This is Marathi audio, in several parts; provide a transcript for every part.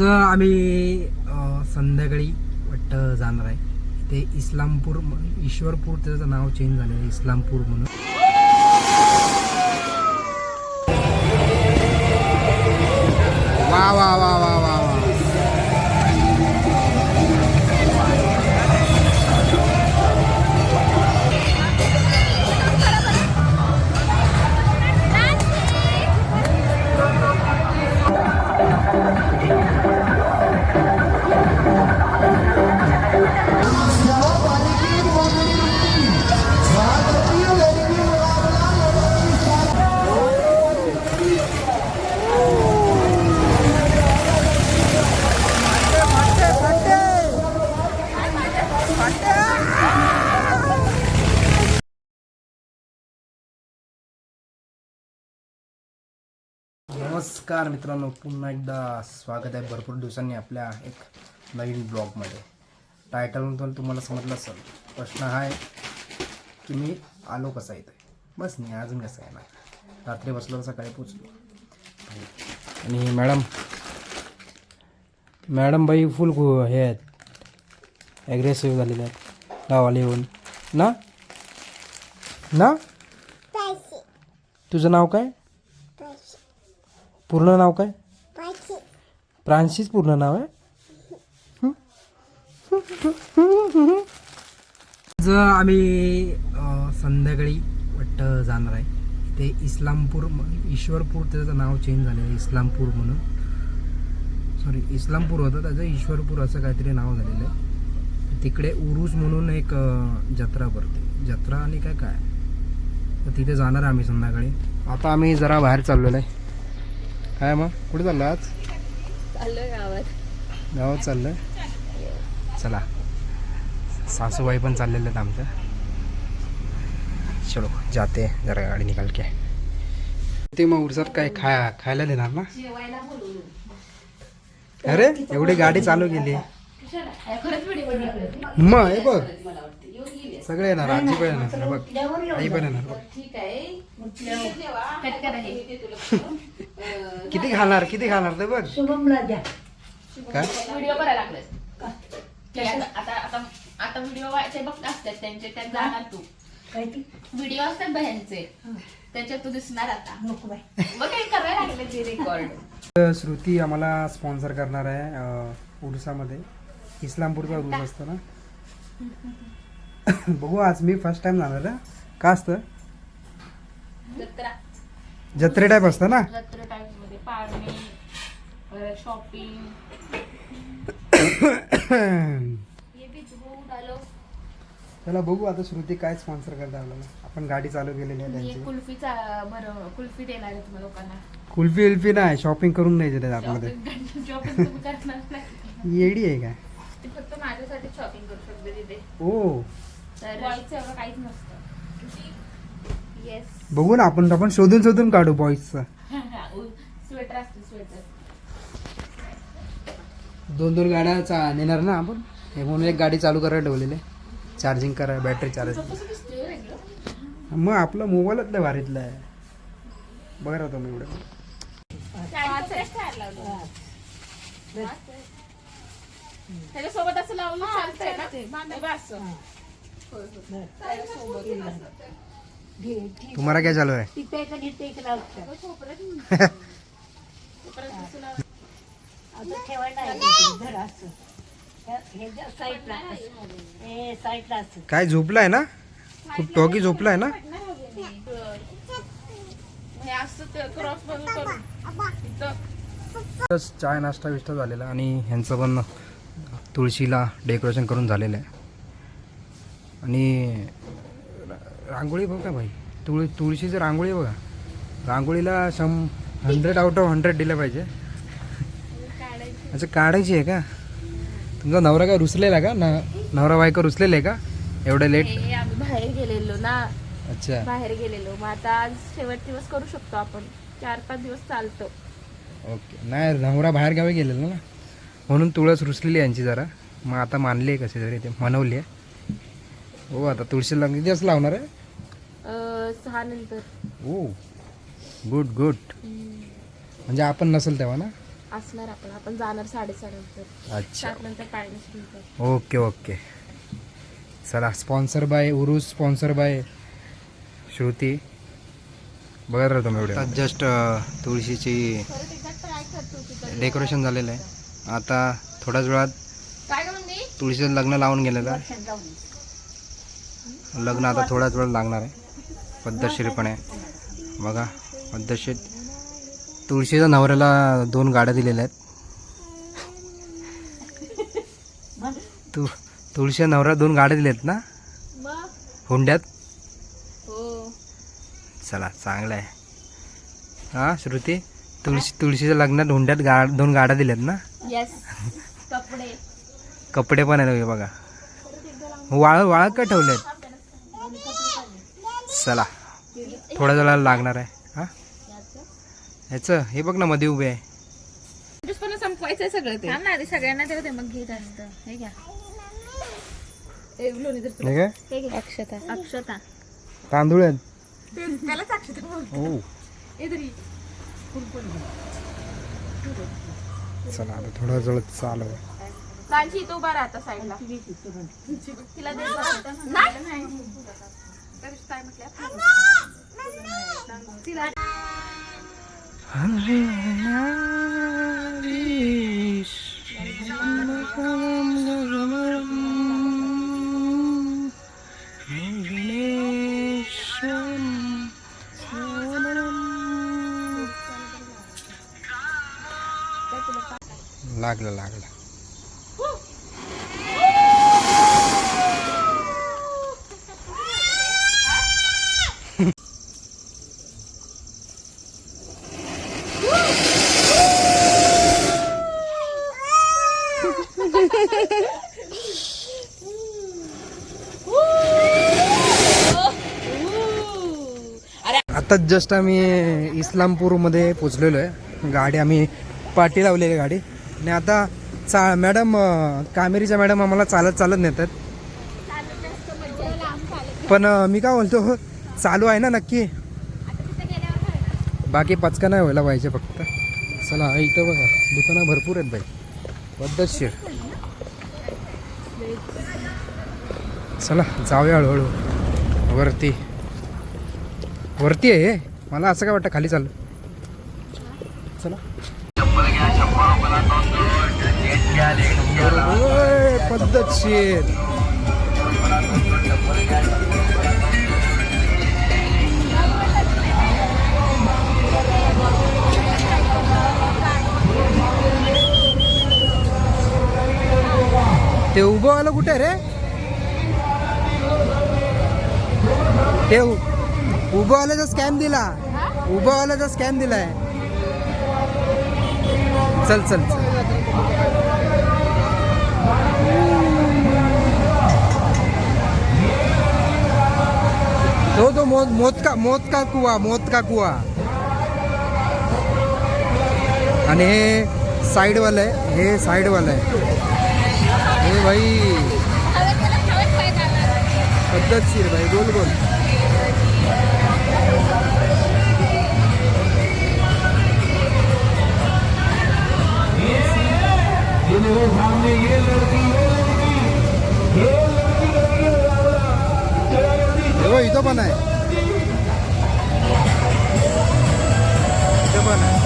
आम्ही संध्याकाळी वाटतं जाणार आहे. ते इस्लामपूर ईश्वरपूर त्याचं नाव चेंज झालेलं आहे इस्लामपूर म्हणून. वा वा वा वा नमस्कार मित्रांनो पुन्हा एकदा स्वागत आहे भरपूर दिवसांनी आपल्या एक नवीन ब्लॉगमध्ये. टायटलमधून तुम्हाला समजलं असेल प्रश्न हा आहे की मी आलो कसा इथे? बस नाही अजून कसं आहे ना रात्री बसलो सकाळी पोचलो. आणि मॅडम मॅडम बाई फुल हे आहेत ॲग्रेसिव्ह झालेले आहेत. गावाला येऊन. ना? ना? तुझं नाव काय? पूर्ण नाव काय? प्रांशीच पूर्ण नाव आहे? आज आम्ही संध्याकाळी वाटतं जाणार आहे. ते इस्लामपूर ईश्वरपूर त्याचं नाव चेंज झालं आहे इस्लामपूर म्हणून. सॉरी इस्लामपूर होतं त्याचं ईश्वरपूर असं काहीतरी नाव झालेलं आहे. तिकडे उरूस म्हणून एक जत्रा भरते. जत्रा आणि काय काय? तर तिथे जाणार आहे आम्ही संध्याकाळी. आता आम्ही जरा बाहेर चाललेलो आहे. काय मग? कुठे चाललं आज? चाललोय गावात. गावात चाललं चला. सासूबाई पण चाललेले आहेत आमच्या. चलो जाते. जरा गाडी निकाल के. ते मग उरसात काय खा खायला देणार ना? अरे एवढी गाडी चालू केली. मग हे बघ. सगळे येणार आजी पण येणार बघ. आई पण येणार बघ. किती खाणार किती खाणार ते बघ. काय? व्हिडिओ करायला लागले आता आता आता व्हिडिओ ते बघ असतात त्यांचे त्यात जाणार तू. व्हिडिओ असतात त्याच्यात तू दिसणार आता. मग काही करायला लागले ते रेकॉर्ड श्रुती आम्हाला स्पॉन्सर करणार आहे अं, उरुसामध्ये इस्लामपूरचा उरूस असतो ना? बघू आज मी फर्स्ट टाइम जाणार आहे. का असतं? जत्रा. जत्रे टाईप असतं ना? जत्रा मध्ये पाळणे शॉपिंग चला बघू आता श्रुती काय स्पॉन्सर करता आपल्याला. आपण गाडी चालू केलेली आहे मी त्यांची. कुल्फीचा बरं कुल्फी देणार आहे तुम्हाला लोकांना. कुल्फी विल्फी नाही शॉपिंग करून द्यायचे त्यात आतमध्ये शॉपिंग शॉपिंग तुम्ही करणार नाही. येडी आहे काय? ती फक्त माझ्यासाठी शॉपिंग करू शकते तिथे. ओ. तर एवढं काहीच नसतं. येस बघू ना आपण आपण शोधून शोधून काढू बॉईजचं स्वेटर असते स्वेटर दोन दोन गाड्या चा नेणार ना आपण? हे म्हणून एक गाडी चालू करायला ठेवलेली चार्जिंग करा बॅटरी चार्ज वेगळं? मग आपला मोबाईलच लय भारीतला आहे. बघा होतो मी एवढं. त्याच्यासोबत असं लावून चालतंय ना ते तुम्हाला काय चालू आहे. काय झोपलाय ना? खूप टॉकी झोपलाय ना? हे क्रॉस बघून करून. इथं. बस चाय नाश्ता विष्टा झालेला आणि ह्यांचं पण तुळशीला डेकोरेशन करून झालेलं आहे. आणि रांगोळी बघा भाई. तुळ तुळशीची रांगोळी बघा. रांगोळीला शं हंड्रेड आउट ऑफ हंड्रेड दिलं पाहिजे. अच्छा काढायची आहे का? तुमचा नवरा काय रुसलेला का? न नवरा बायको रुसलेले आहे का? एवढं लेट आम्ही बाहेर गेलेलो ना. अच्छा. बाहेर गेलेलो. मग आता आज शेवट दिवस करू शकतो आपण. चार पाच दिवस चालतो. ओके. नाही नवरा बाहेर गावी गेलेला ना. म्हणून तुळस रुसलेली यांची जरा. मग आता मानली आहे कशी तरी ते मनवली आहे. हो आता तुळशीला किती दिवस लावणार आहे? अं, सहा नंतर. ओ गुड गुड म्हणजे आपण नसेल तेव्हा ना? असणार आपण. आपण जाणार साडेसात नंतर. अच्छा. सात नंतर पाळणे सुरू होतात. ओके ओके चला स्पॉन्सर बाय उरुस स्पॉन्सर बाय श्रुती बघत राहतो मी एवढे जस्ट तुळशीची परत एकदा ट्राय करतो तिथं डेकोरेशन झालेलं आहे. आता थोड्याच वेळात काय तुळशीचं लग्न लावून गेलेलं आहे. लग्न आता थोड्याच वेळ लागणार आहे. पद्धतशीरपणे. बघा पद्धतशीर. तुळशीच्या नवऱ्याला दोन गाड्या दिलेल्या आहेत. तु तुळशीच्या नवऱ्याला दोन गाड्या दिल्या आहेत ना? हुंड्यात? चला चांगलं आहे. हां श्रुती? तुळशी तुळशीच्या लग्नात हुंड्यात गा दोन गाड्या दिल्यात ना? येस कपडे. कपडे पण आहेत बघा. वाळ वाळ का ठेवलेत? चला. थोड्या वेळाला लागणार आहे. हां? ह्याचं हे बघ ना मध्ये उभे आहे. पण संपवायचंय सगळं ते. थांब ना आधी सगळ्यांना देऊ दे मग घे जास्त हे घ्या. ए, लोणी जर हे काय हे घे अक्षता. अक्षता. तांदूळ आहेत. त्यालाच अक्षता. हो चला आता थोडा जवळ चालू आहे. सांची तो उभा राहता साईडला. तिला दे. बरं. काय म्हटल्या? तिला लागलं लागलं. आत्ताच जस्ट आम्ही इस्लामपूरमध्ये पोचलेलो आहे. गाडी आम्ही पाठी लावलेली गाडी. आणि आता चा मॅडम कामेरीच्या मॅडम आम्हाला चालत चालत नेतात. पण मी काय बोलतो चालू आहे ना नक्की? बाकी पचका नाही व्हायला पाहिजे फक्त. चला इथं बघा दुकानं भरपूर आहेत बाई. पद्धतशीर. चला जाऊया हळूहळू. वरती. वरती आहे. मला असं काय वाटतं खाली चालू. चला. पद्धतशीर. ते उभं आलं कुठे रे? ते उ- उभं आल्याचा स्कॅन दिला. उभं आल्याचा स्कॅन दिलाय. चल चल चल. तो तो मोत मोत का मोत का कुवा मोत का कुवा. आणि हे साईडवालं आहे. हे साईडवालं आहे. हे भाई. पद्धतशीर भाई. गोल गोल हे बघ, इथं पण आहे. इथं पण आहे.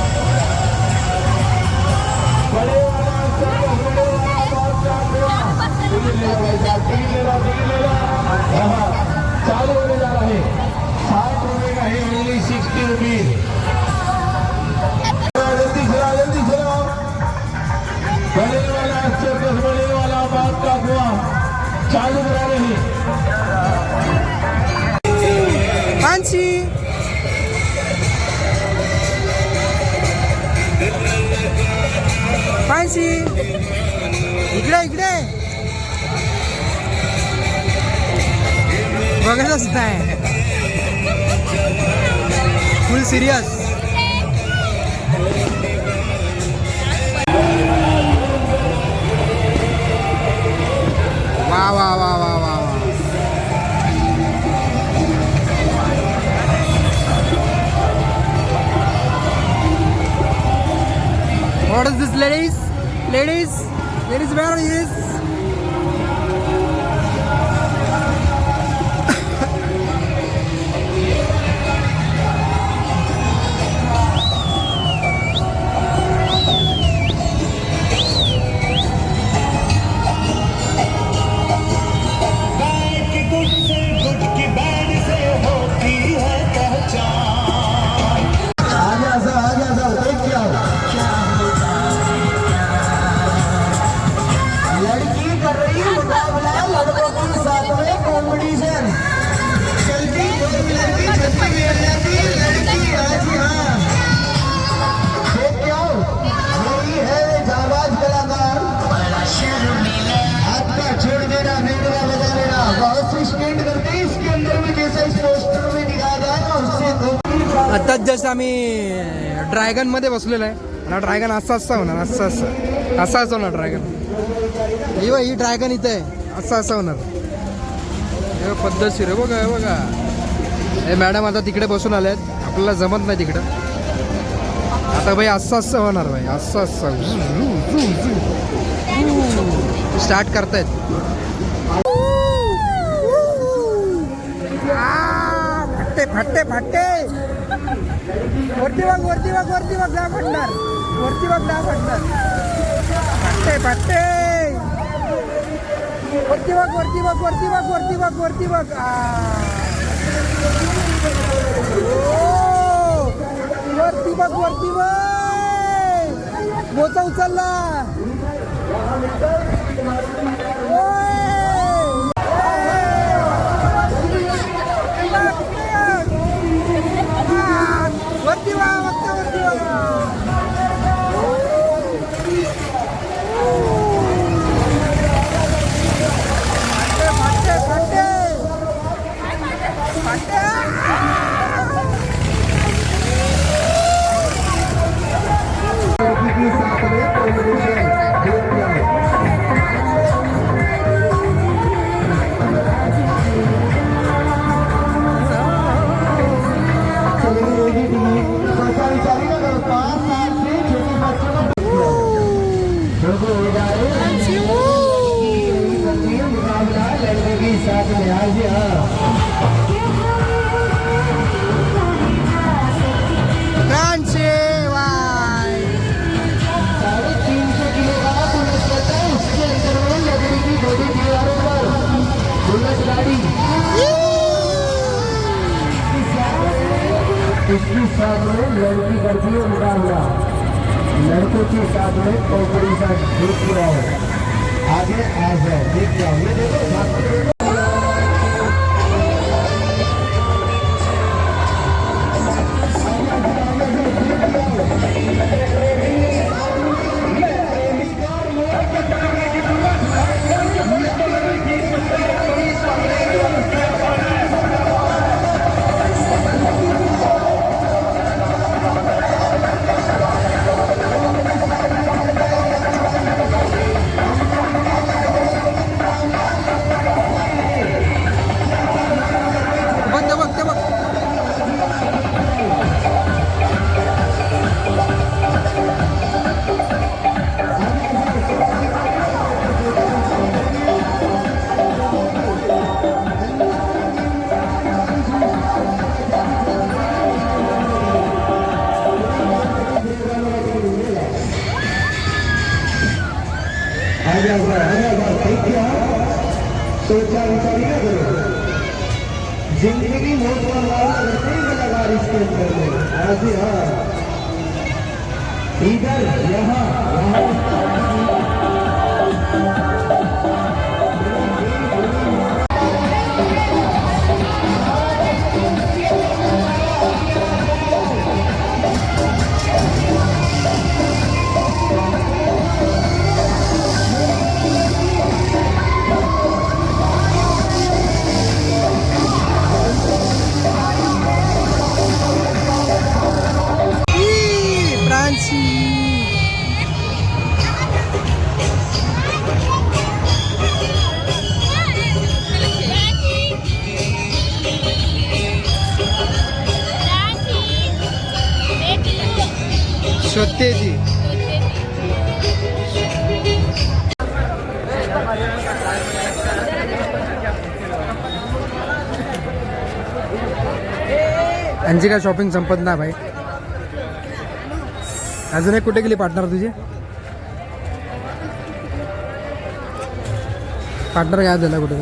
चालू होने जा रहा है साठ रुपए का है ओनली सिक्सटी रुपीज चालू करा रहे हैं मानसी। इकडे इकडे। असत आहे full serious What is this ladies? Ladies? Ladies where is? आम्ही ड्रॅगनमध्ये बसलेलो आहे. ना ड्रॅगन असं असं होणार असं असं. असं असं होणार ड्रॅगन ही ही ड्रॅगन इथं आहे. असं असं होणार. पद्धतशीर आहे. बघा बघा. हे मॅडम आता तिकडे बसून आले आहेत आपल्याला जमत नाही तिकडं. आता भाई असं असं होणार भाई. असं असं. स्टार्ट करतायत. फट्टे फट्टे फट्टे वरती बघ वरती बघ वरती बघ दहा पडणार वरती बघ दहा पडणार फट्टे फट्टे वरती बघ वरती बघ वरती बघ वरती बघ वरती बघ. वरती बघ वरती बघ. मोचा उचलला. वरती वा वरती वरती वा फाटे फाटे फाटे लड़की के இருக்கிறார்கள் इधर यहाँ यहाँ यांची काय शॉपिंग संपत ना भाई. अजून एक कुठे गेली पार्टनर तुझी? पार्टनर काय झाला कुठे?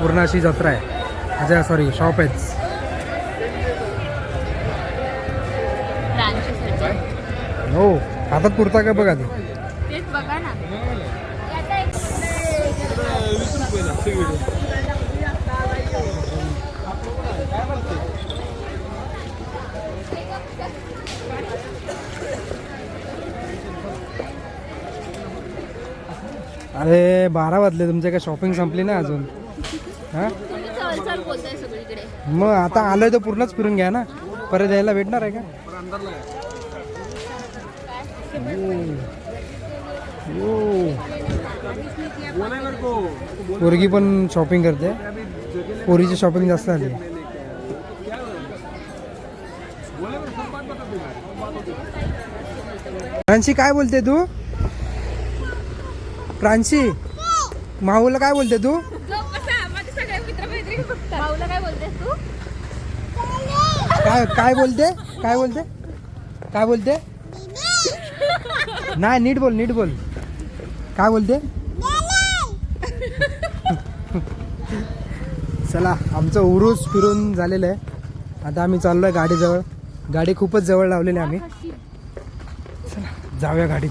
पूर्ण अशी जत्रा आहे. अच्छा सॉरी शॉप आहेच हो हातात पुरता का बघा ते? बघा ना. अरे बारा वाजले तुमच्या काय शॉपिंग संपली ना अजून? हा? मग आता आलोय तर पूर्णच फिरून घ्या ना. परत यायला भेटणार आहे का? पोरगी पण शॉपिंग करते. पोरीची शॉपिंग जास्त आली काय बोलते तू? प्रांशी माऊला काय बोलते तू? काय काय काय बोलते? काय बोलते? काय बोलते? नाही नीट बोल नीट बोल. काय बोलते? चला आमचं उरूस फिरून झालेलं आहे. आता आम्ही चाललोय गाडीजवळ. गाडी खूपच जवळ लावलेली आहे आम्ही. चला जाऊया गाडीत.